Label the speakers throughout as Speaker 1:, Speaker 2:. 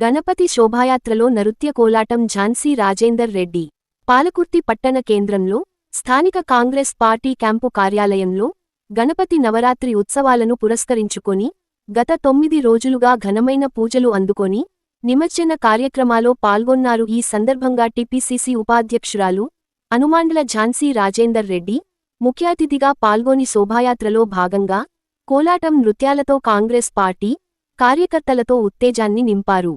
Speaker 1: గణపతి శోభాయాత్రలో నృత్య కోలాటం ఝాన్సీ రాజేందర్ రెడ్డి. పాలకుర్తి పట్టణ కేంద్రంలో స్థానిక కాంగ్రెస్ పార్టీ క్యాంపు కార్యాలయంలో గణపతి నవరాత్రి ఉత్సవాలను పురస్కరించుకొని గత తొమ్మిది రోజులుగా ఘనమైన పూజలు అందుకొని నిమజ్జన కార్యక్రమాలో పాల్గొన్నారు. ఈ సందర్భంగా టిపిసిసి ఉపాధ్యక్షురాలు అనుమాండ్ల ఝాన్సీ రాజేందర్ రెడ్డి ముఖ్య అతిథిగా పాల్గొని శోభాయాత్రలో భాగంగా కోలాటం నృత్యాలతో కాంగ్రెస్ పార్టీ కార్యకర్తలతో ఉత్తేజాన్ని నింపారు.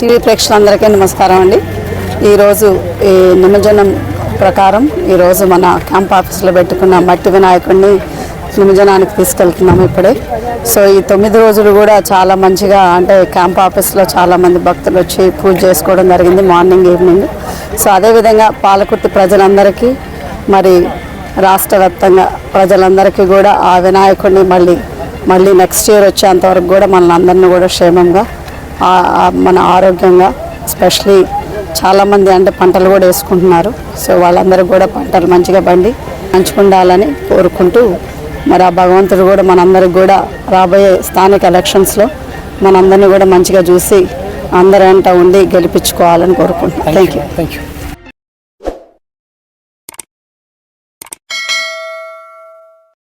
Speaker 2: టీవీ ప్రేక్షకులందరికీ నమస్కారం అండి. ఈరోజు ఈ నిమజ్జనం ప్రకారం ఈరోజు మన క్యాంప్ ఆఫీస్లో పెట్టుకున్న మట్టి వినాయకుడిని హిమజనానికి తీసుకెళ్తున్నాము ఇప్పుడే. సో ఈ తొమ్మిది రోజులు కూడా చాలా మంచిగా అంటే క్యాంప్ ఆఫీస్లో చాలా మంది భక్తులు వచ్చి పూజ చేసుకోవడం జరిగింది మార్నింగ్ ఈవినింగ్. సో అదేవిధంగా పాలకుర్తి ప్రజలందరికీ మరి రాష్ట్ర వ్యాప్తంగా ప్రజలందరికీ కూడా ఆ వినాయకుడిని మళ్ళీ మళ్ళీ నెక్స్ట్ ఇయర్ వచ్చేంతవరకు కూడా మనల్ని అందరినీ కూడా క్షేమంగా మన ఆరోగ్యంగా ఎస్పెషలీ చాలామంది అంటే పంటలు కూడా వేసుకుంటున్నారు. సో వాళ్ళందరూ కూడా పంటలు మంచిగా పండి ఉండాలని కోరుకుంటూ మరి ఆ భగవంతుడు కూడా మనందరికి కూడా రాబోయే స్థానిక ఎలక్షన్స్లో మనందరినీ కూడా మంచిగా చూసి అందరంట ఉండి గెలిపించుకోవాలని కోరుకుంటున్నాను థ్యాంక్ యూ
Speaker 3: థ్యాంక్ యూ